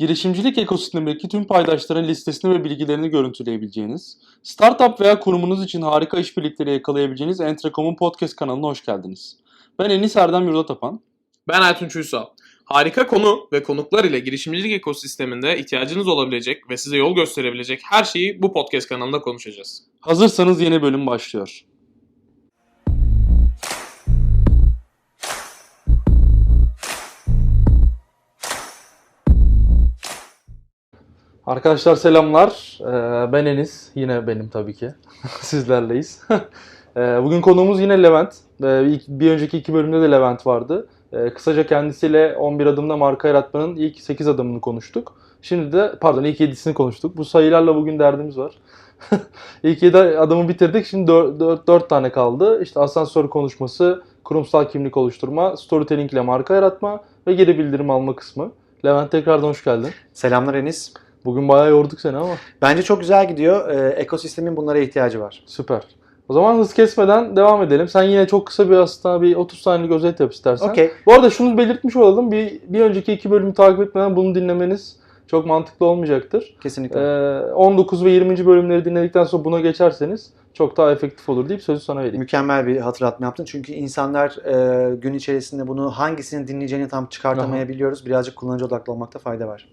girişimcilik ekosistemindeki tüm paydaşların listesini ve bilgilerini görüntüleyebileceğiniz, startup veya kurumunuz için harika işbirlikleri yakalayabileceğiniz Entrecom'un podcast kanalına hoş geldiniz. Ben Enis Erdem Yurdatapan. Ben Ertunç Uysal. Harika konu ve konuklar ile girişimcilik ekosisteminde ihtiyacınız olabilecek ve size yol gösterebilecek her şeyi bu podcast kanalında konuşacağız. Hazırsanız yeni bölüm başlıyor. Arkadaşlar selamlar. Ee, Ben Enis. Yine benim tabii ki. Sizlerleyiz. Ee, Bugün konuğumuz yine Levent. Ee, Bir önceki iki bölümde de Levent vardı. Kısaca kendisiyle 11 adımda marka yaratmanın ilk 8 adımını konuştuk. Şimdi de pardon ilk 7'sini konuştuk. Bu sayılarla bugün derdimiz var. ilk 7 adımı bitirdik. Şimdi 4, 4, tane kaldı. İşte asansör konuşması, kurumsal kimlik oluşturma, storytelling ile marka yaratma ve geri bildirim alma kısmı. Levent tekrardan hoş geldin. Selamlar Enis. Bugün bayağı yorduk seni ama Bence çok güzel gidiyor. Ee, ekosistemin bunlara ihtiyacı var. süper. O zaman hız kesmeden devam edelim. Sen yine çok kısa bir aslında bir 30 saniyelik özet yap istersen. Okey. Bu arada şunu belirtmiş olalım. Bir, bir önceki iki bölümü takip etmeden bunu dinlemeniz çok mantıklı olmayacaktır. Kesinlikle. Ee, 19 ve 20. bölümleri dinledikten sonra buna geçerseniz çok daha efektif olur deyip sözü sana vereyim. Mükemmel bir hatırlatma yaptın. Çünkü insanlar e, gün içerisinde bunu hangisini dinleyeceğini tam çıkartamayabiliyoruz. Birazcık kullanıcı odaklı olmakta fayda var.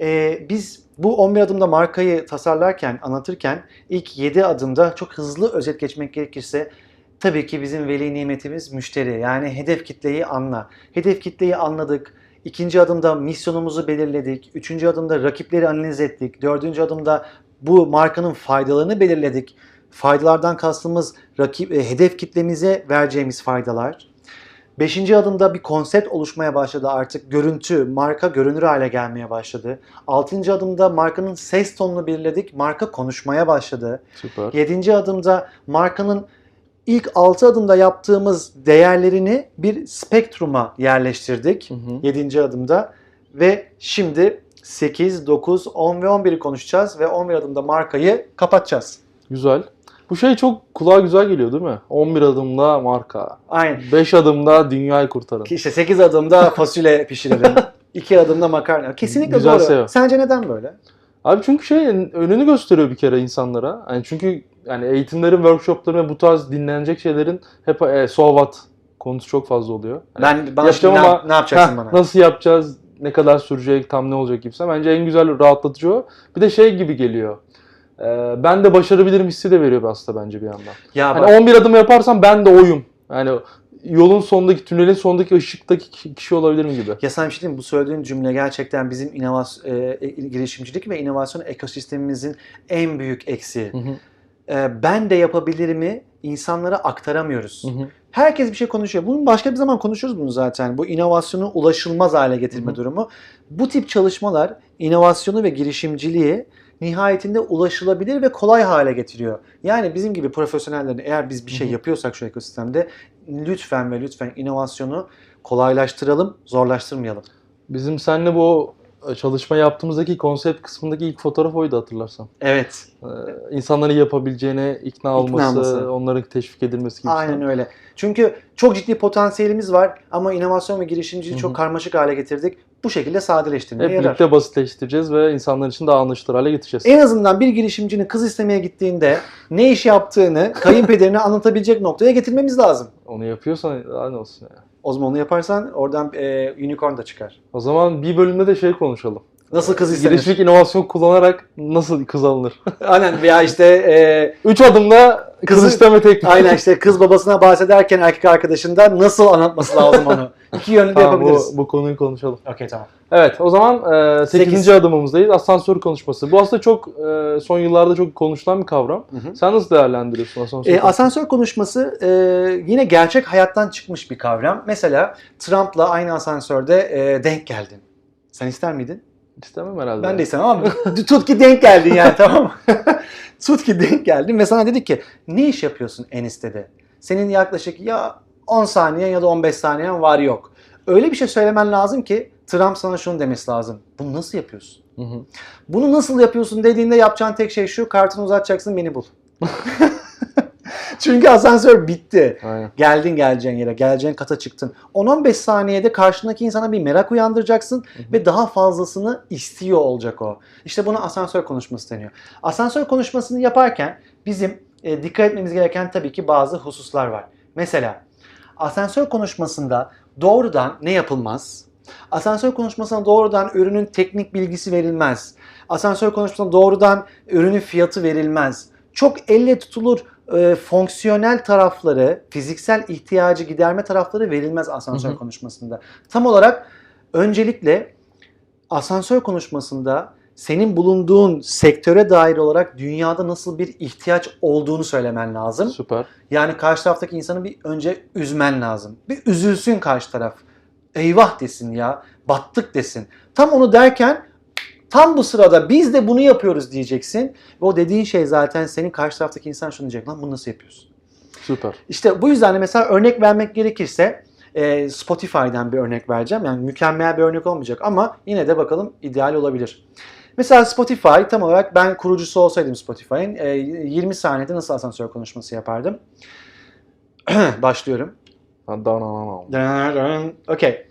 Ee, biz bu 11 adımda markayı tasarlarken, anlatırken ilk 7 adımda çok hızlı özet geçmek gerekirse tabii ki bizim veli nimetimiz müşteri. Yani hedef kitleyi anla. Hedef kitleyi anladık. İkinci adımda misyonumuzu belirledik. Üçüncü adımda rakipleri analiz ettik. Dördüncü adımda bu markanın faydalarını belirledik. Faydalardan kastımız rakip, e, hedef kitlemize vereceğimiz faydalar. Beşinci adımda bir konsept oluşmaya başladı artık. Görüntü, marka görünür hale gelmeye başladı. Altıncı adımda markanın ses tonunu belirledik. Marka konuşmaya başladı. Süper. Yedinci adımda markanın ilk altı adımda yaptığımız değerlerini bir spektruma yerleştirdik. Hı hı. 7. adımda ve şimdi 8, 9, 10 ve 11'i konuşacağız ve 11 adımda markayı kapatacağız. Güzel. Bu şey çok kulağa güzel geliyor değil mi? 11 adımda marka. Aynen. 5 adımda dünyayı kurtarın. İşte 8 adımda fasulye pişirelim. 2 adımda makarna. Kesinlikle Güzel doğru. seviyorum. Sence neden böyle? Abi çünkü şey önünü gösteriyor bir kere insanlara. Yani çünkü yani eğitimlerin, workshopların ve bu tarz dinlenecek şeylerin hep e, so what konusu çok fazla oluyor. Yani Ben bana şimdi ne, ama- ne yapacaksın heh, bana? Nasıl yapacağız? Ne kadar sürecek? Tam ne olacak gibisi. Bence en güzel rahatlatıcı o. Bir de şey gibi geliyor. Ee, ben de başarabilirim hissi de veriyor aslında bence bir yandan. Ya Hani bak, 11 adım yaparsam ben de oyum. Yani yolun sonundaki, tünelin sonundaki ışıktaki ki- kişi olabilirim gibi. ya bir şey diyeyim? Bu söylediğin cümle gerçekten bizim inovasyon, girişimcilik ve inovasyon ekosistemimizin en büyük eksiği. Hı hı, Ee, ben de yapabilirimi insanlara aktaramıyoruz. hı hı. Herkes bir şey konuşuyor. Bunun başka bir zaman konuşuruz bunu zaten. Bu inovasyonu ulaşılmaz hale getirme Hı hı. durumu. Bu tip çalışmalar inovasyonu ve girişimciliği nihayetinde ulaşılabilir ve kolay hale getiriyor. Yani bizim gibi profesyonellerin eğer biz bir şey yapıyorsak şu ekosistemde lütfen ve lütfen inovasyonu kolaylaştıralım, zorlaştırmayalım. Bizim seninle bu e, çalışma yaptığımızdaki konsept kısmındaki ilk fotoğraf oydu hatırlarsan. Evet. Ee, insanların yapabileceğine ikna olması, olması. onların teşvik edilmesi gibi. Aynen öyle. Çünkü çok ciddi potansiyelimiz var ama inovasyon ve girişimciliği Hı hı. çok karmaşık hale getirdik. Bu şekilde sadeleştirmeye Hep yarar. birlikte basitleştireceğiz ve insanlar için daha anlaşılır hale getireceğiz. En azından bir girişimcinin kız istemeye gittiğinde ne iş yaptığını kayınpederine anlatabilecek noktaya getirmemiz lazım. Onu yapıyorsan ne olsun ya. O zaman onu yaparsan oradan e, unicorn da çıkar. O zaman bir bölümde de şey konuşalım. Nasıl kız istenir? Girişimcilik inovasyon kullanarak nasıl kız alınır? Aynen veya işte e, Üç adımda kız isteme tekniği. aynen işte kız babasına bahsederken erkek arkadaşından nasıl anlatması lazım onu. İki yönlü de Tamam, yapabiliriz. bu, bu konuyu konuşalım. Okey tamam. Evet o zaman e, 8. Sekiz. adımımızdayız. Asansör konuşması. Bu aslında çok e, son yıllarda çok konuşulan bir kavram. Hı hı. Sen nasıl değerlendiriyorsun asansör? E, asansör konuşması e, yine gerçek hayattan çıkmış bir kavram. Mesela Trump'la aynı asansörde e, denk geldin. Sen ister miydin? İstemem herhalde. Ben de istemem ama tut ki denk geldin yani tamam mı? tut ki denk geldin ve sana dedik ki ne iş yapıyorsun enistede? Senin yaklaşık ya 10 saniyen ya da 15 saniyen var yok. Öyle bir şey söylemen lazım ki Trump sana şunu demesi lazım. Bunu nasıl yapıyorsun? Hı hı. Bunu nasıl yapıyorsun dediğinde yapacağın tek şey şu kartını uzatacaksın beni bul. Çünkü asansör bitti. Aynen. Geldin geleceğin yere, geleceğin kata çıktın. 10-15 saniyede karşındaki insana bir merak uyandıracaksın ve daha fazlasını istiyor olacak o. İşte buna asansör konuşması deniyor. Asansör konuşmasını yaparken bizim e, dikkat etmemiz gereken tabii ki bazı hususlar var. Mesela asansör konuşmasında doğrudan ne yapılmaz? Asansör konuşmasına doğrudan ürünün teknik bilgisi verilmez. Asansör konuşmasına doğrudan ürünün fiyatı verilmez. Çok elle tutulur e, fonksiyonel tarafları, fiziksel ihtiyacı giderme tarafları verilmez asansör Hı hı. konuşmasında. Tam olarak öncelikle asansör konuşmasında senin bulunduğun sektöre dair olarak dünyada nasıl bir ihtiyaç olduğunu söylemen lazım. Süper. Yani karşı taraftaki insanı bir önce üzmen lazım. Bir üzülsün karşı taraf. Eyvah desin ya, battık desin. Tam onu derken tam bu sırada biz de bunu yapıyoruz diyeceksin. Ve o dediğin şey zaten senin karşı taraftaki insan şunu diyecek. Lan bunu nasıl yapıyorsun? Süper. İşte bu yüzden de mesela örnek vermek gerekirse e, Spotify'dan bir örnek vereceğim. Yani mükemmel bir örnek olmayacak ama yine de bakalım ideal olabilir. Mesela Spotify tam olarak ben kurucusu olsaydım Spotify'ın e, 20 saniyede nasıl asansör konuşması yapardım? Başlıyorum. Okey.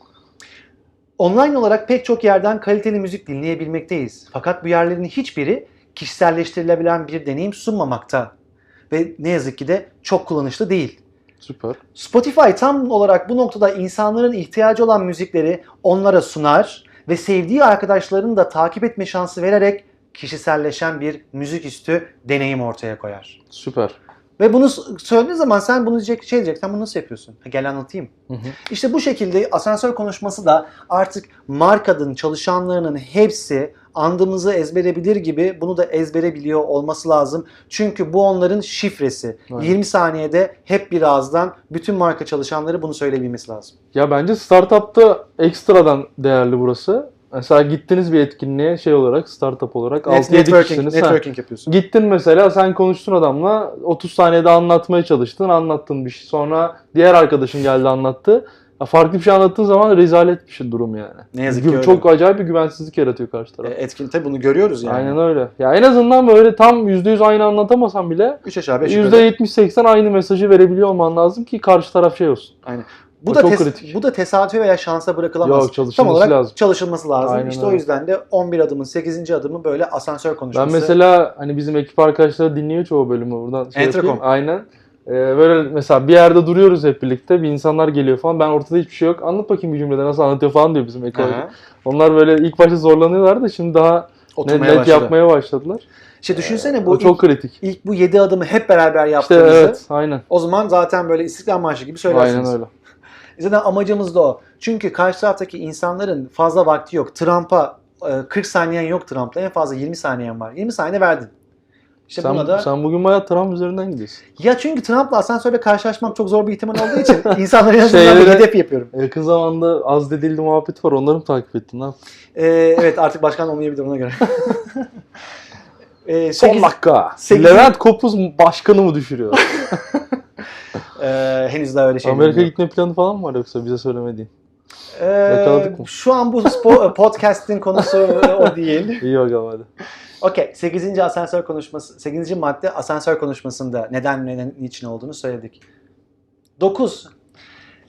Online olarak pek çok yerden kaliteli müzik dinleyebilmekteyiz. Fakat bu yerlerin hiçbiri kişiselleştirilebilen bir deneyim sunmamakta. Ve ne yazık ki de çok kullanışlı değil. Süper. Spotify tam olarak bu noktada insanların ihtiyacı olan müzikleri onlara sunar ve sevdiği arkadaşlarını da takip etme şansı vererek kişiselleşen bir müziküstü deneyim ortaya koyar. Süper. Ve bunu söylediğin zaman sen bunu diyecek, şey diyecek, sen bunu nasıl yapıyorsun? Ha, Gel anlatayım. Hı hı. İşte bu şekilde asansör konuşması da artık markanın çalışanlarının hepsi andımızı ezbere bilir gibi bunu da ezbere biliyor olması lazım. Çünkü bu onların şifresi. Aynen. 20 saniyede hep bir ağızdan bütün marka çalışanları bunu söyleyebilmesi lazım. Ya bence startupta ekstradan değerli burası. Mesela gittiniz bir etkinliğe şey olarak, startup olarak Net, 6-7 networking, kişisiniz. Networking yapıyorsun. Gittin mesela sen konuştun adamla 30 saniyede anlatmaya çalıştın anlattın bir şey. Sonra diğer arkadaşın geldi anlattı. Ya farklı bir şey anlattığın zaman rezalet bir şey durum yani. Ne yazık Gü- ki öyle. Çok acayip bir güvensizlik yaratıyor karşı E, taraf. Etkin tabii bunu görüyoruz yani. Aynen öyle. Ya en azından böyle tam %100 aynı anlatamasam bile 3 aşağı 5 yukarı. %70-80 aynı mesajı verebiliyor olman lazım ki karşı taraf şey olsun. Bu O da çok kritik. bu da tesadüfe veya şansa bırakılamaz. Yok, çalışılması Tam olarak lazım. çalışılması lazım. Aynen işte o öyle. yüzden de 11 adımın 8. adımı böyle asansör konuşması. Ben mesela hani bizim ekip arkadaşları dinliyor çoğu bölümü buradan şey Entercom. yapayım. Aynen. Ee, böyle mesela bir yerde duruyoruz hep birlikte. Bir insanlar geliyor falan. Ben ortada hiçbir şey yok. Anlat bakayım bir cümlede nasıl anlatıyor falan diyor bizim ekip. Onlar böyle ilk başta zorlanıyorlardı da şimdi daha Oturmaya net başladı. yapmaya başladılar. İşte düşünsene bu o çok ilk, kritik. ilk bu 7 adımı hep beraber İşte yaptığımızı evet aynen. o zaman zaten böyle İstiklal Marşı gibi söylersiniz. Aynen öyle. Zaten amacımız da o. Çünkü karşı taraftaki insanların fazla vakti yok. Trump'a e, 40 saniyen yok Trump'la. En fazla 20 saniyen var. 20 saniye verdin. İşte sen, buna da sen bugün bayağı Trump üzerinden gidiyorsun. ya çünkü Trump'la asansörde karşılaşmam çok zor bir ihtimal olduğu için insanların en azından bir hedef yapıyorum. Yakın zamanda az dedildi muhabbet var. Onları mı takip ettin? Yaptın? Ee, evet artık başkan olmayabilir ona göre. ee, Son sekiz- dakika. sekiz- Levent Kopuz başkanı mı düşürüyor? Ee, henüz daha öyle şey Amerika bilmiyorum. gitme planı falan mı var yoksa bize söylemediğin? Ee, yakaladık mı? Şu an bu podcast'in konusu o değil. İyi bakalım hadi. Okey. 8. asansör konuşması, 8. madde asansör konuşmasında neden neden niçin olduğunu söyledik. 9.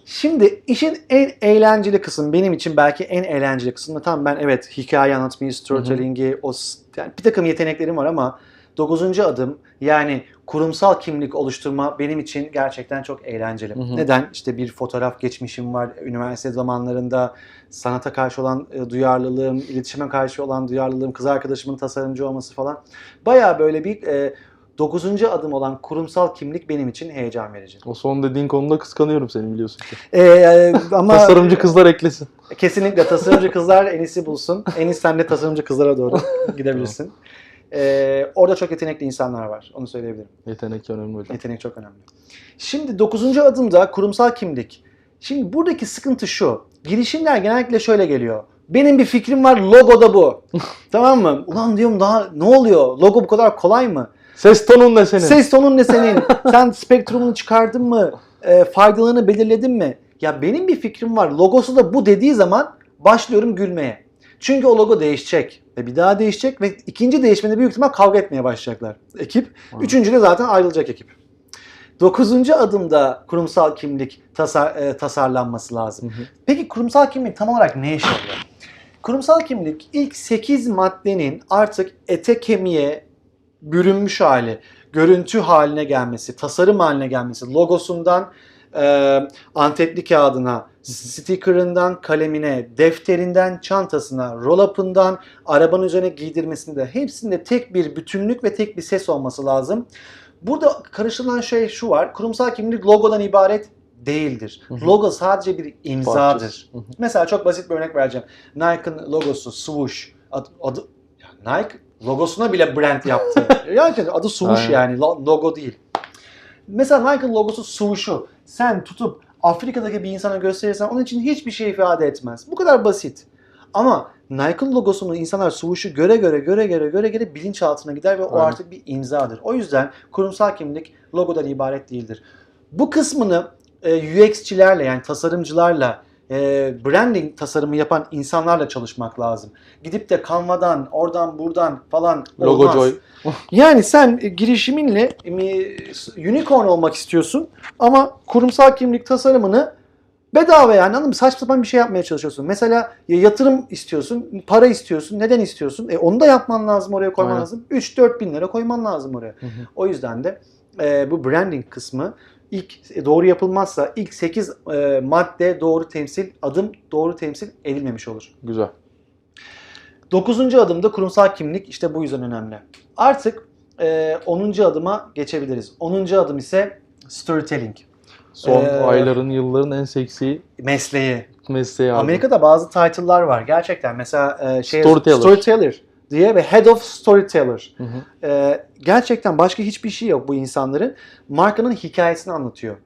Şimdi işin en eğlenceli kısmı benim için belki en eğlenceli kısmı tamam ben evet hikaye anlatmayı, storytelling'i, o yani bir takım yeteneklerim var ama 9. adım yani kurumsal kimlik oluşturma benim için gerçekten çok eğlenceli. Hı hı. Neden? İşte bir fotoğraf geçmişim var. Üniversite zamanlarında sanata karşı olan e, duyarlılığım, iletişime karşı olan duyarlılığım, kız arkadaşımın tasarımcı olması falan. Baya böyle bir e, 9. adım olan kurumsal kimlik benim için heyecan verici. O son dediğin konuda kıskanıyorum seni biliyorsun ki. E, e, ama Tasarımcı kızlar eklesin. Kesinlikle tasarımcı kızlar en iyisi bulsun. En iyi sen de tasarımcı kızlara doğru gidebilirsin. Ee, orada çok yetenekli insanlar var. Onu söyleyebilirim. Yetenek önemli hocam. Yetenek çok önemli. Şimdi dokuzuncu adımda kurumsal kimlik. Şimdi buradaki sıkıntı şu. Girişimler genellikle şöyle geliyor. Benim bir fikrim var, logo da bu. tamam mı? Ulan diyorum daha ne oluyor? Logo bu kadar kolay mı? Ses tonun ne senin? Ses tonun ne senin? Sen spektrumunu çıkardın mı? E, faydalarını belirledin mi? Ya benim bir fikrim var. Logosu da bu dediği zaman başlıyorum gülmeye. Çünkü o logo değişecek. Ve bir daha değişecek ve ikinci değişmede büyük ihtimal kavga etmeye başlayacaklar ekip. Aynen. Üçüncü de zaten ayrılacak ekip. Dokuzuncu adımda kurumsal kimlik tasar, e, tasarlanması lazım. Hı hı. Peki kurumsal kimlik tam olarak ne işe yarıyor? Kurumsal kimlik ilk 8 maddenin artık ete kemiğe bürünmüş hali, görüntü haline gelmesi, tasarım haline gelmesi, logosundan e, antepli kağıdına, stickerından kalemine, defterinden çantasına, roll-up'ından arabanın üzerine giydirmesinde hepsinde tek bir bütünlük ve tek bir ses olması lazım. Burada karışılan şey şu var. Kurumsal kimlik logodan ibaret değildir. Hı hı. Logo sadece bir imzadır. Parçası. Hı hı. Mesela çok basit bir örnek vereceğim. Nike'ın logosu swoosh. Adı, adı ya Nike logosuna bile brand yaptı. yani adı swoosh Aynen. yani lo- logo değil. Mesela Nike'ın logosu swoosh'u sen tutup Afrika'daki bir insana gösterirsen onun için hiçbir şey ifade etmez. Bu kadar basit. Ama Nike'ın logosunu insanlar swoosh'u göre göre göre göre göre göre bilinçaltına gider ve o Aynen. artık bir imzadır. O yüzden kurumsal kimlik logodan ibaret değildir. Bu kısmını e, UX'çilerle yani tasarımcılarla e, branding tasarımı yapan insanlarla çalışmak lazım. Gidip de Canva'dan, oradan buradan falan olmaz. Logojoy. Yani sen girişiminle unicorn olmak istiyorsun ama kurumsal kimlik tasarımını bedava yani anladın mı? Saçma sapan bir şey yapmaya çalışıyorsun. Mesela ya yatırım istiyorsun, para istiyorsun. Neden istiyorsun? E onu da yapman lazım oraya koyman Aynen. lazım. 3-4 bin lira koyman lazım oraya. Hı hı. O yüzden de e, bu branding kısmı ilk doğru yapılmazsa ilk 8 e, madde doğru temsil, adım doğru temsil edilmemiş olur. Güzel. Dokuzuncu adımda kurumsal kimlik işte bu yüzden önemli. Artık e, 10. adıma geçebiliriz. 10. adım ise storytelling. Son Ee, ayların, yılların en seksi Mesleği. mesleği abi. Amerika'da bazı title'lar var gerçekten. Mesela e, şey Storyteller. storyteller diye ve head of storyteller. Hı hı. Ee, gerçekten başka hiçbir şey yok bu insanların. Markanın hikayesini anlatıyor.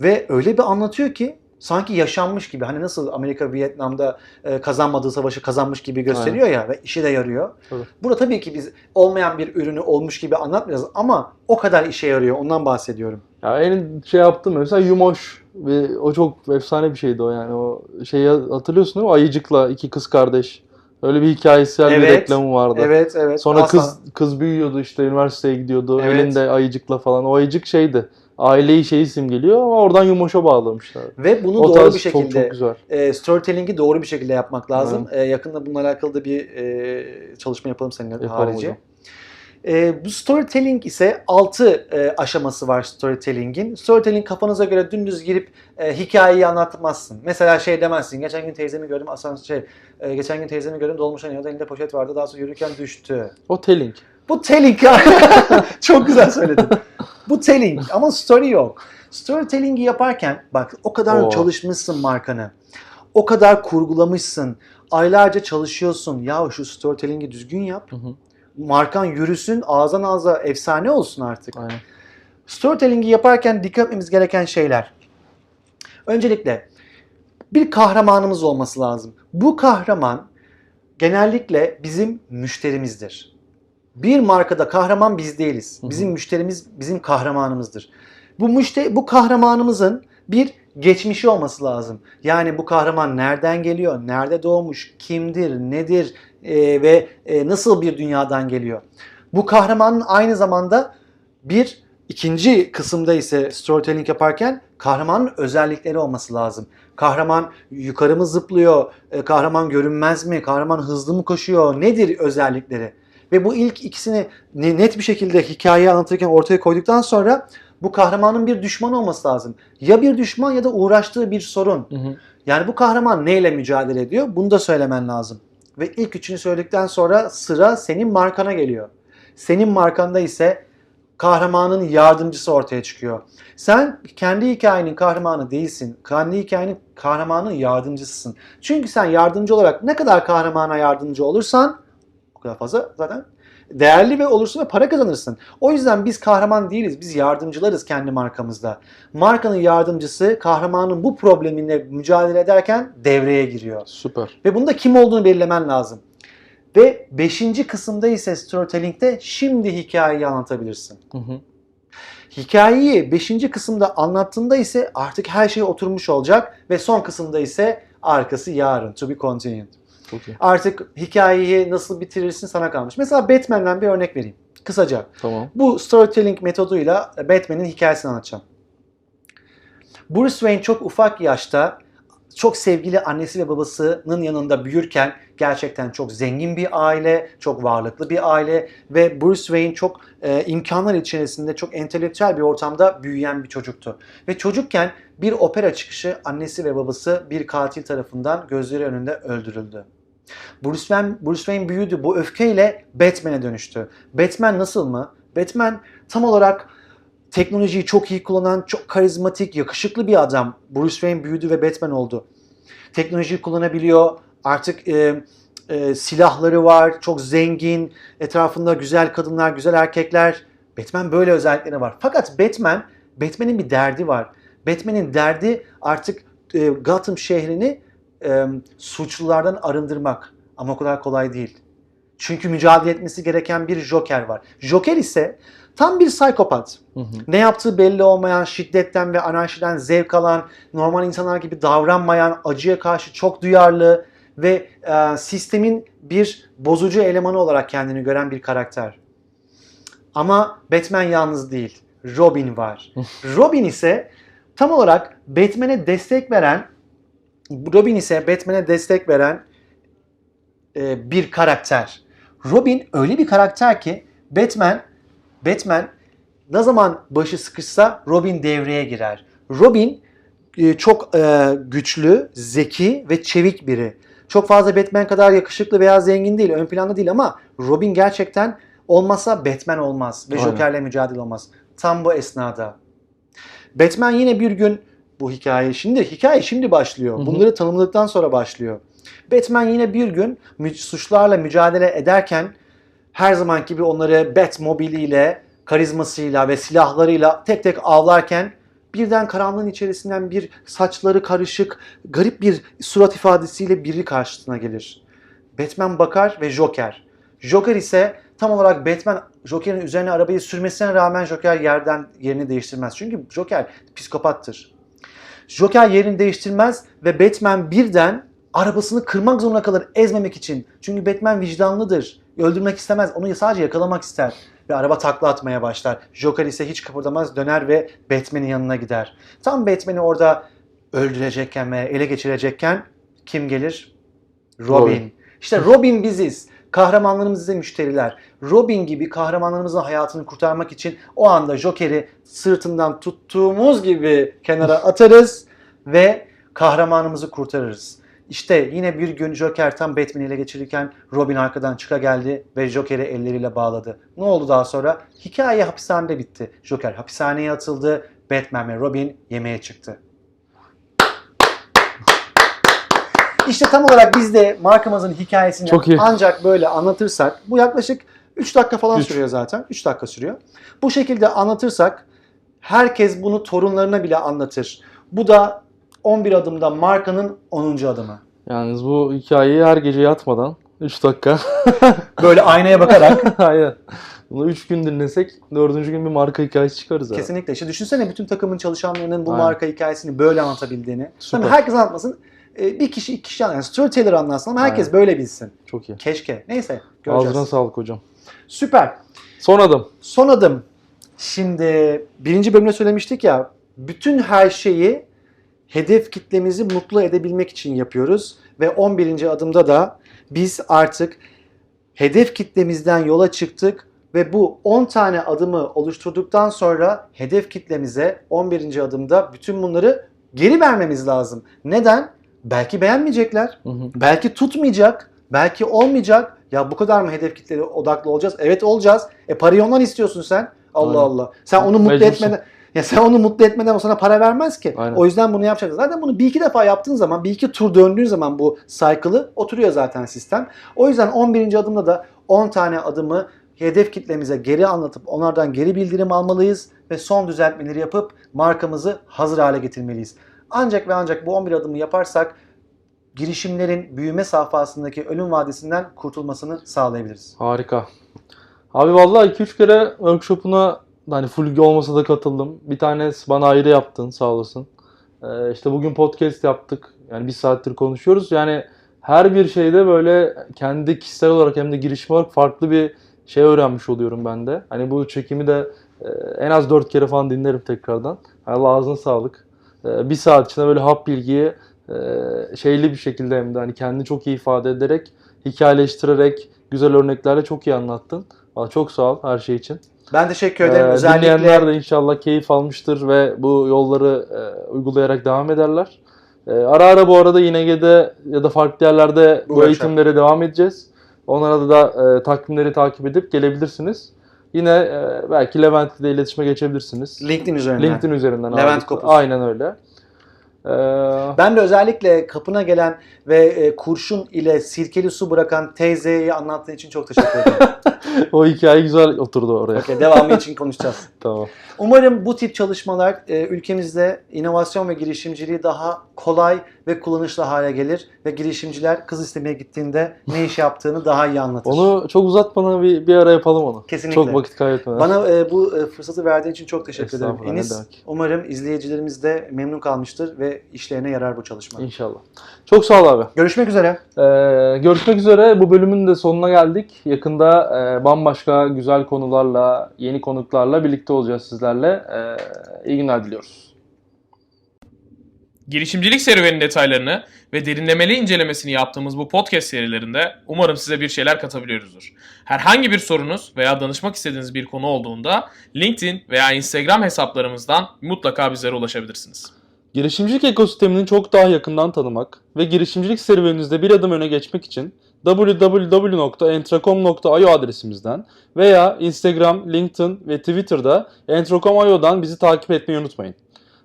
Ve öyle bir anlatıyor ki sanki yaşanmış gibi. Hani nasıl Amerika Vietnam'da e, kazanmadığı savaşı kazanmış gibi gösteriyor ya ve işe de yarıyor. Tabii. Burada tabii ki biz olmayan bir ürünü olmuş gibi anlatmayacağız ama o kadar işe yarıyor. Ondan bahsediyorum. Ya en şey yaptım mesela Yumoş ve o çok efsane bir şeydi o yani o şeyi hatırlıyorsun değil mi? Ayıcıkla iki kız kardeş. Öyle bir hikayesel bir Evet, reklamı vardı. Evet, evet. Sonra Aslan. kız kız büyüyordu işte üniversiteye gidiyordu. Evet. Elinde ayıcıkla falan. O ayıcık şeydi. Aileyi şeyi simgeliyor ama oradan Yumoş'a bağlamışlar. ve bunu o doğru bir çok şekilde çok güzel. e, storytelling'i doğru bir şekilde yapmak lazım. E, yakında bununla alakalı da bir e, çalışma yapalım seninle Yapalım harici. hocam. E, bu storytelling ise 6 aşaması var storytelling'in. Storytelling kafanıza göre dümdüz girip e, hikayeyi anlatmazsın. Mesela şey demezsin. Geçen gün teyzemi gördüm asan şey e, geçen gün teyzemi gördüm dolmuşa iniyordu elinde poşet vardı daha sonra yürürken düştü. O telling. Bu telling. Çok güzel söyledin. Bu telling ama story yok. Storytelling'i yaparken bak o kadar Oo. çalışmışsın markanı. O kadar kurgulamışsın. Aylarca çalışıyorsun. Ya şu storytelling'i düzgün yap. Hı hı. Markan yürüsün, ağızdan ağza efsane olsun artık. Aynen. Storytelling'i yaparken dikkat etmemiz gereken şeyler. Öncelikle bir kahramanımız olması lazım. Bu kahraman genellikle bizim müşterimizdir. Bir markada kahraman biz değiliz. Bizim müşterimiz bizim kahramanımızdır. Bu müşteri bu kahramanımızın bir geçmişi olması lazım. Yani bu kahraman nereden geliyor, nerede doğmuş, kimdir, nedir e, ve e, nasıl bir dünyadan geliyor. Bu kahramanın aynı zamanda bir ikinci kısımda ise storytelling yaparken kahramanın özellikleri olması lazım. Kahraman yukarı mı zıplıyor, e, kahraman görünmez mi, kahraman hızlı mı koşuyor, nedir özellikleri? Ve bu ilk ikisini ne- net bir şekilde hikayeyi anlatırken ortaya koyduktan sonra bu kahramanın bir düşmanı olması lazım. Ya bir düşman ya da uğraştığı bir sorun. Hı hı. Yani bu kahraman neyle mücadele ediyor? Bunu da söylemen lazım. Ve ilk üçünü söyledikten sonra sıra senin markana geliyor. Senin markanda ise kahramanın yardımcısı ortaya çıkıyor. Sen kendi hikayenin kahramanı değilsin. Kendi hikayenin kahramanın yardımcısısın. Çünkü sen yardımcı olarak ne kadar kahramana yardımcı olursan o kadar fazla zaten değerli ve olursun ve para kazanırsın. O yüzden biz kahraman değiliz. Biz yardımcılarız kendi markamızda. Markanın yardımcısı kahramanın bu problemine mücadele ederken devreye giriyor. Süper. Ve bunda kim olduğunu belirlemen lazım. Ve beşinci kısımda ise storytelling'de şimdi hikayeyi anlatabilirsin. Hı hı. Hikayeyi beşinci kısımda anlattığında ise artık her şey oturmuş olacak ve son kısımda ise arkası yarın to be continued. Çok iyi. Artık hikayeyi nasıl bitirirsin sana kalmış. Mesela Batman'den bir örnek vereyim. Kısaca. Tamam. Bu storytelling metoduyla Batman'in hikayesini anlatacağım. Bruce Wayne çok ufak yaşta çok sevgili annesi ve babasının yanında büyürken gerçekten çok zengin bir aile, çok varlıklı bir aile ve Bruce Wayne çok e, imkanlar içerisinde çok entelektüel bir ortamda büyüyen bir çocuktu. Ve çocukken bir opera çıkışı annesi ve babası bir katil tarafından gözleri önünde öldürüldü. Bruce Wayne, Bruce Wayne büyüdü. Bu öfkeyle Batman'e dönüştü. Batman nasıl mı? Batman tam olarak teknolojiyi çok iyi kullanan, çok karizmatik, yakışıklı bir adam. Bruce Wayne büyüdü ve Batman oldu. Teknolojiyi kullanabiliyor. Artık e, e, silahları var, çok zengin, etrafında güzel kadınlar, güzel erkekler. Batman böyle özellikleri var. Fakat Batman, Batman'in bir derdi var. Batman'in derdi artık e, Gotham şehrini e, suçlulardan arındırmak. Ama o kadar kolay değil. Çünkü mücadele etmesi gereken bir Joker var. Joker ise tam bir psikopat. Hı hı. Ne yaptığı belli olmayan, şiddetten ve anarşiden zevk alan, normal insanlar gibi davranmayan, acıya karşı çok duyarlı ve e, sistemin bir bozucu elemanı olarak kendini gören bir karakter. Ama Batman yalnız değil. Robin var. Robin ise tam olarak Batman'e destek veren Robin ise Batman'e destek veren e, bir karakter. Robin öyle bir karakter ki Batman Batman ne zaman başı sıkışsa Robin devreye girer. Robin e, çok e, güçlü, zeki ve çevik biri. Çok fazla Batman kadar yakışıklı veya zengin değil, ön planda değil ama Robin gerçekten olmasa Batman olmaz ve Aynen. Joker'le mücadele olmaz. Tam bu esnada. Batman yine bir gün bu hikaye şimdi hikaye şimdi başlıyor. Hı hı. Bunları tanımladıktan sonra başlıyor. Batman yine bir gün suçlarla mücadele ederken her zaman gibi onları Batmobile ile karizmasıyla ve silahlarıyla tek tek avlarken birden karanlığın içerisinden bir saçları karışık, garip bir surat ifadesiyle biri karşısına gelir. Batman bakar ve Joker. Joker ise tam olarak Batman Joker'in üzerine arabayı sürmesine rağmen Joker yerden yerini değiştirmez. Çünkü Joker psikopattır. Joker yerini değiştirmez ve Batman birden arabasını kırmak zorunda kalır ezmemek için. Çünkü Batman vicdanlıdır. Öldürmek istemez. Onu sadece yakalamak ister. Ve araba takla atmaya başlar. Joker ise hiç kıpırdamaz döner ve Batman'in yanına gider. Tam Batman'i orada öldürecekken ve ele geçirecekken kim gelir? Robin. Robin. İşte Robin biziz. Kahramanlarımız bize müşteriler. Robin gibi kahramanlarımızın hayatını kurtarmak için o anda Joker'i sırtından tuttuğumuz gibi kenara atarız ve kahramanımızı kurtarırız. İşte yine bir gün Joker tam Batman'i ele geçirirken Robin arkadan çıka geldi ve Joker'i elleriyle bağladı. Ne oldu daha sonra? Hikaye hapishanede bitti. Joker hapishaneye atıldı. Batman ve Robin yemeğe çıktı. İşte tam olarak biz de markamızın hikayesini Çok iyi. ancak böyle anlatırsak, bu yaklaşık 3 dakika falan Üç. sürüyor zaten. 3 dakika sürüyor. Bu şekilde anlatırsak herkes bunu torunlarına bile anlatır. Bu da 11 adımda markanın 10. adımı. Yalnız bu hikayeyi her gece yatmadan 3 dakika. Böyle aynaya bakarak Aynen. Bunu 3 gün dinlesek 4. gün bir marka hikayesi çıkarız abi. kesinlikle. İşte düşünsene bütün takımın çalışanlarının bu Aynen. marka hikayesini böyle anlatabildiğini. Süper. Tabii herkes anlatmasın. Ee, Bir kişi iki kişi anlatsın. Yani storyteller anlatsın ama herkes Aynen. böyle bilsin. Çok iyi. Keşke. Neyse göreceğiz. Ağzına sağlık hocam. Süper. Son adım. Son adım. Şimdi birinci bölümde söylemiştik ya bütün her şeyi hedef kitlemizi mutlu edebilmek için yapıyoruz. Ve 11. adımda da biz artık hedef kitlemizden yola çıktık ve bu 10 tane adımı oluşturduktan sonra hedef kitlemize 11. adımda bütün bunları geri vermemiz lazım. Neden? Belki beğenmeyecekler. Hı hı. Belki tutmayacak, belki olmayacak. Ya bu kadar mı hedef kitlere odaklı olacağız? Evet olacağız. E parayı ondan istiyorsun sen. Allah Aynen. Allah. Sen onu mutlu Mecbursun. etmeden ya sen onu mutlu etmeden o sana para vermez ki. Aynen. O yüzden bunu yapacaksın. Zaten bunu bir iki defa yaptığın zaman, bir iki tur döndüğün zaman bu cycle'ı oturuyor zaten sistem. O yüzden 11. adımda da 10 tane adımı hedef kitlemize geri anlatıp onlardan geri bildirim almalıyız ve son düzeltmeleri yapıp markamızı hazır hale getirmeliyiz. Ancak ve ancak bu 11 adımı yaparsak girişimlerin büyüme safhasındaki ölüm vadesinden kurtulmasını sağlayabiliriz. Harika. Abi vallahi 2-3 kere workshop'una hani full olmasa da katıldım. Bir tanesi bana ayrı yaptın sağ olasın. Ee, işte bugün podcast yaptık. Yani bir saattir konuşuyoruz. Yani her bir şeyde böyle kendi kişisel olarak hem de girişim olarak farklı bir şey öğrenmiş oluyorum ben de. Hani bu çekimi de e, en az 4 kere falan dinlerim tekrardan. Allah ağzına sağlık. E, bir saat içinde böyle hap bilgiyi e, şeyli bir şekilde hem de hani kendini çok iyi ifade ederek, hikayeleştirerek, güzel örneklerle çok iyi anlattın. Çok sağ ol her şey için. Ben teşekkür ederim. Ee, Özellikle Dinleyenler de inşallah keyif almıştır ve bu yolları e, uygulayarak devam ederler. E, ara ara bu arada İNG'de ya da farklı yerlerde Bu bu, eğitimlere devam edeceğiz. Onlara da e, takvimleri takip edip gelebilirsiniz. Yine e, belki Levent ile iletişime geçebilirsiniz. LinkedIn üzerinden. LinkedIn üzerinden. Levent. Kopuz. Aynen öyle. Ee, Ben de özellikle kapına gelen ve e, kurşun ile sirkeli su bırakan teyzeyi anlattığın için çok teşekkür ederim. o hikaye güzel oturdu oraya. Okey, devamı için konuşacağız. Tamam. Umarım bu tip çalışmalar e, ülkemizde inovasyon ve girişimciliği daha kolay ve kullanışlı hale gelir ve girişimciler kız istemeye gittiğinde ne iş yaptığını daha iyi anlatır. Onu çok uzatmadan bir, bir ara yapalım onu. Kesinlikle. Çok vakit kaybetmeden. Bana e, bu e, fırsatı verdiğin için çok teşekkür ederim Enis. Umarım izleyicilerimiz de memnun kalmıştır ve işlerine yarar bu çalışma. İnşallah. Çok sağ ol abi. Görüşmek üzere. Ee, görüşmek üzere. Bu bölümün de sonuna geldik. Yakında e, bambaşka güzel konularla, yeni konuklarla birlikte olacağız sizlerle. Ee, iyi günler diliyoruz. Girişimcilik serüvenin detaylarını ve derinlemeli incelemesini yaptığımız bu podcast serilerinde umarım size bir şeyler katabiliyoruzdur. Herhangi bir sorunuz veya danışmak istediğiniz bir konu olduğunda LinkedIn veya Instagram hesaplarımızdan mutlaka bizlere ulaşabilirsiniz. Girişimcilik ekosistemini çok daha yakından tanımak ve girişimcilik serüveninizde bir adım öne geçmek için www.entracom.io adresimizden veya Instagram, LinkedIn ve Twitter'da entracom.io'dan bizi takip etmeyi unutmayın.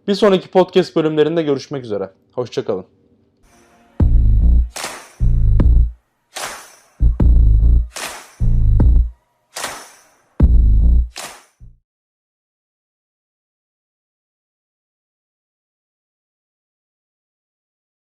Bir sonraki podcast bölümlerinde görüşmek üzere. Hoşçakalın.